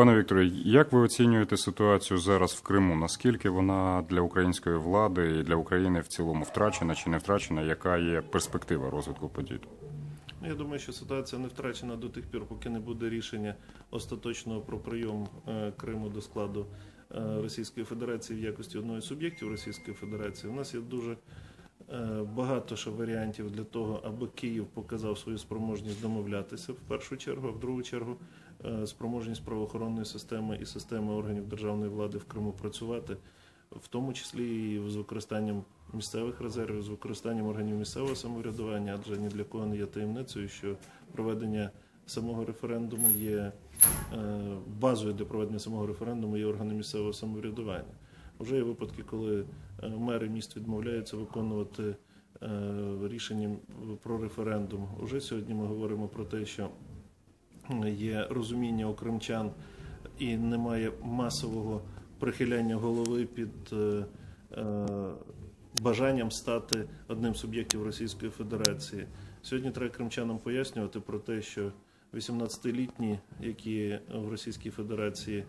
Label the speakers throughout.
Speaker 1: Пане Вікторе, як ви оцінюєте ситуацію зараз в Криму? Наскільки вона для української влади і для України в цілому втрачена чи не втрачена? Яка є перспектива розвитку подій?
Speaker 2: Ну, Я думаю, що ситуація не втрачена до тих пір, поки не буде рішення остаточного про прийом е, Криму до складу е, Російської Федерації в якості одного з суб'єктів Російської Федерації. У нас є дуже багато ще варіантів для того, аби Київ показав свою спроможність домовлятися в першу чергу, а в другу чергу е, спроможність правоохоронної системи і системи органів державної влади в Криму працювати, в тому числі і з використанням місцевих резервів, з використанням органів місцевого самоврядування, адже ні для кого не є таємницею, що проведення самого референдуму є е, базою для проведення самого референдуму є органи місцевого самоврядування. Вже є випадки, коли е, мери міст відмовляються виконувати е, рішення про референдум. Уже сьогодні ми говоримо про те, що є розуміння у кримчан і немає масового прихиляння голови під е, бажанням стати одним суб'єктів Російської Федерації. Сьогодні треба кримчанам пояснювати про те, що 18-літні, які в Російській Федерації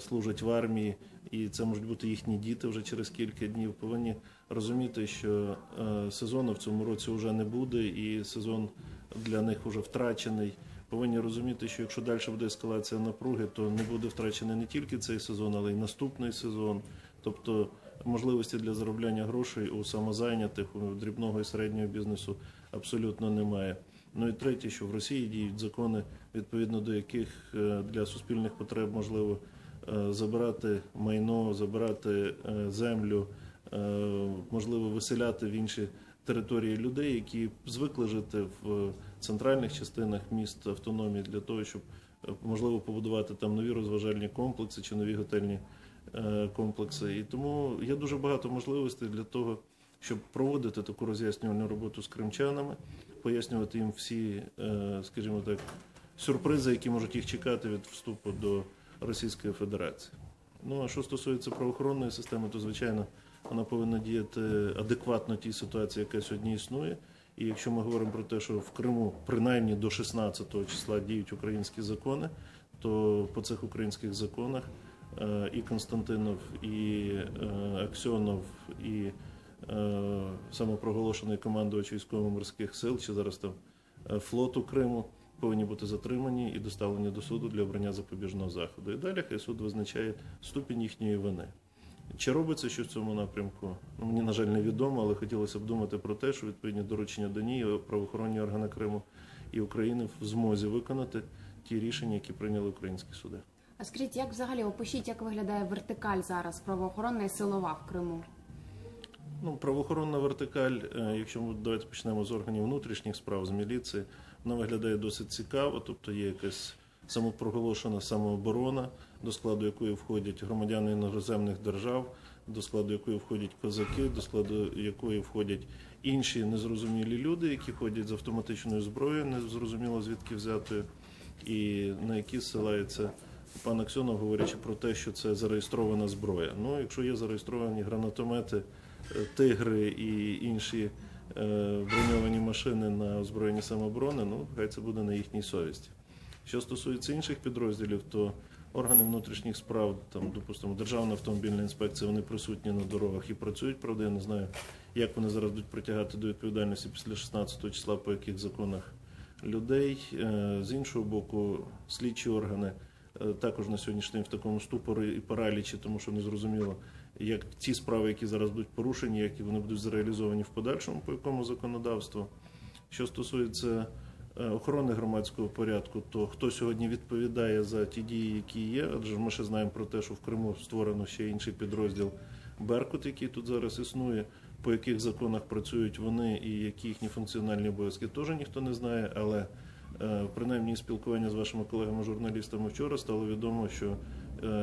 Speaker 2: служать в армії, і це можуть бути їхні діти вже через кілька днів, повинні розуміти, що е, сезону в цьому році вже не буде, і сезон для них вже втрачений. Повинні розуміти, що якщо далі буде ескалація напруги, то не буде втрачений не тільки цей сезон, але й наступний сезон. Тобто можливості для заробляння грошей у самозайнятих, у дрібного і середнього бізнесу абсолютно немає. Ну і третє, що в Росії діють закони, відповідно до яких е, для суспільних потреб можливо е, забирати майно, забирати е, землю, можливо виселяти в інші території людей, які звикли жити в центральних частинах міст автономії для того, щоб можливо побудувати там нові розважальні комплекси чи нові готельні комплекси. І тому є дуже багато можливостей для того, щоб проводити таку роз'яснювальну роботу з кримчанами, пояснювати їм всі, е, скажімо так, сюрпризи, які можуть їх чекати від вступу до Російської Федерації. Ну а що стосується правоохоронної системи, то звичайно вона повинна діяти адекватно тій ситуації, яка сьогодні існує. І якщо ми говоримо про те, що в Криму принаймні до 16 числа діють українські закони, то по цих українських законах е, і Константинов, і е, Аксьонов, і самопроголошений командувач військово-морських сил, чи зараз там е, флоту Криму, повинні бути затримані і доставлені до суду для обрання запобіжного заходу. І далі хай суд визначає ступінь їхньої вини. Чи робиться щось в цьому напрямку? Ну, мені, на жаль, невідомо, але хотілося б думати про те, що відповідні доручення до ній правоохоронні органи Криму і України в змозі виконати ті рішення, які прийняли українські суди.
Speaker 3: А скажіть, як взагалі опишіть, як виглядає вертикаль зараз правоохоронна і силова в Криму?
Speaker 2: Ну, правоохоронна вертикаль, е, якщо ми давайте почнемо з органів внутрішніх справ, з міліції, вона виглядає досить цікаво, тобто є якась самопроголошена самооборона, до складу якої входять громадяни іноземних держав, до складу якої входять козаки, до складу якої входять інші незрозумілі люди, які ходять з автоматичною зброєю, незрозуміло звідки взятою, і на які ссилається пан Аксьонов, говорячи про те, що це зареєстрована зброя. Ну, якщо є зареєстровані гранатомети, тигри і інші е, броньовані машини на озброєнні самооборони, ну хай це буде на їхній совісті. Що стосується інших підрозділів, то органи внутрішніх справ, там, допустимо, Державна автомобільна інспекція, вони присутні на дорогах і працюють. Правда, я не знаю, як вони зараз будуть притягати до відповідальності після 16 числа, по яких законах людей. Е, З іншого боку, слідчі органи е, також на сьогоднішній день в такому ступорі і паралічі, тому що не зрозуміло, як ті справи, які зараз будуть порушені, як вони будуть зреалізовані в подальшому, по якому законодавству. Що стосується е, охорони громадського порядку, то хто сьогодні відповідає за ті дії, які є? Адже ми ще знаємо про те, що в Криму створено ще інший підрозділ Беркут, який тут зараз існує. По яких законах працюють вони і які їхні функціональні обов'язки, теж ніхто не знає. Але е, принаймні спілкування з вашими колегами-журналістами вчора стало відомо, що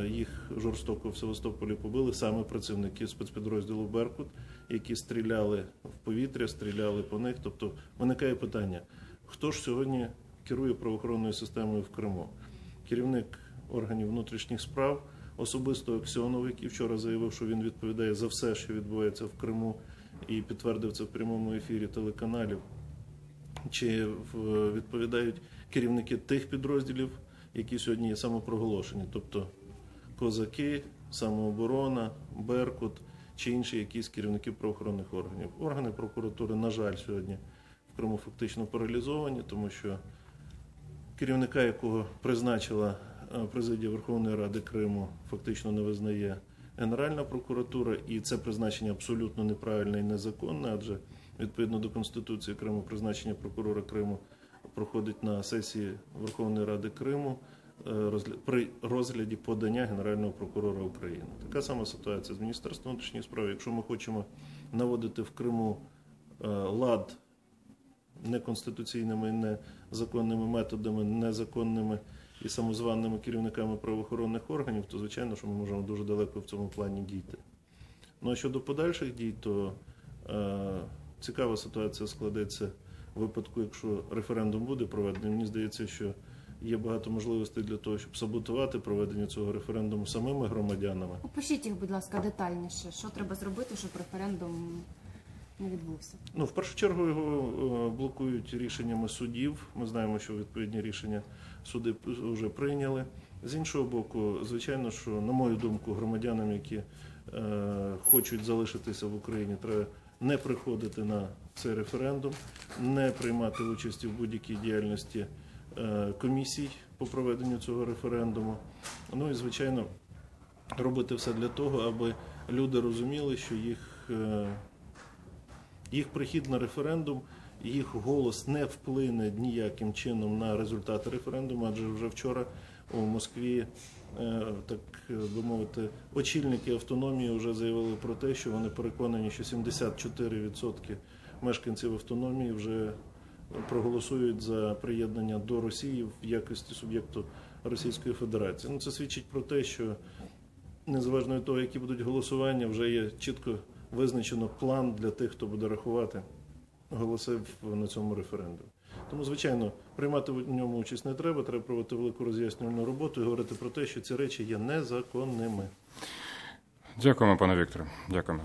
Speaker 2: їх жорстоко в Севастополі побили саме працівники спецпідрозділу Беркут, які стріляли в повітря, стріляли по них. Тобто виникає питання: хто ж сьогодні керує правоохоронною системою в Криму? Керівник органів внутрішніх справ, особисто Аксьонов, який вчора заявив, що він відповідає за все, що відбувається в Криму, і підтвердив це в прямому ефірі телеканалів. Чи відповідають керівники тих підрозділів, які сьогодні є самопроголошені, тобто козаки, самооборона, Беркут чи інші якісь керівники правоохоронних органів. Органи прокуратури, на жаль, сьогодні в Криму фактично паралізовані, тому що керівника, якого призначила е, президія Верховної Ради Криму, фактично не визнає Генеральна прокуратура, і це призначення абсолютно неправильне і незаконне, адже відповідно до Конституції Криму призначення прокурора Криму проходить на сесії Верховної Ради Криму при розгляді подання Генерального прокурора України. Така сама ситуація з Міністерством внутрішніх справ. Якщо ми хочемо наводити в Криму е, лад неконституційними, незаконними методами, незаконними і самозваними керівниками правоохоронних органів, то звичайно, що ми можемо дуже далеко в цьому плані дійти. Ну а щодо подальших дій, то е, цікава ситуація складеться в випадку, якщо референдум буде проведений. Мені здається, що є багато можливостей для того, щоб саботувати проведення цього референдуму самими громадянами.
Speaker 3: Опишіть їх, будь ласка, детальніше. Що треба зробити, щоб референдум не відбувся?
Speaker 2: Ну, в першу чергу його е, блокують рішеннями судів. Ми знаємо, що відповідні рішення суди вже прийняли. З іншого боку, звичайно, що, на мою думку, громадянам, які е, хочуть залишитися в Україні, треба не приходити на цей референдум, не приймати участі в будь-якій діяльності комісій по проведенню цього референдуму. Ну і звичайно, робити все для того, аби люди розуміли, що їх. е, їх прихід на референдум, їх голос не вплине ніяким чином на результати референдуму, адже вже вчора у Москві, е, так би мовити, очільники автономії вже заявили про те, що вони переконані, що 74% мешканців автономії вже проголосують за приєднання до Росії в якості суб'єкту Російської Федерації. Ну це свідчить про те, що незалежно від того, які будуть голосування, вже є чітко визначено план для тих, хто буде рахувати голоси на цьому референдумі. Тому, звичайно, приймати в ньому участь не треба, треба проводити велику роз'яснювальну роботу і говорити про те, що ці речі є незаконними.
Speaker 1: Дякуємо, пане Вікторе. Дякуємо.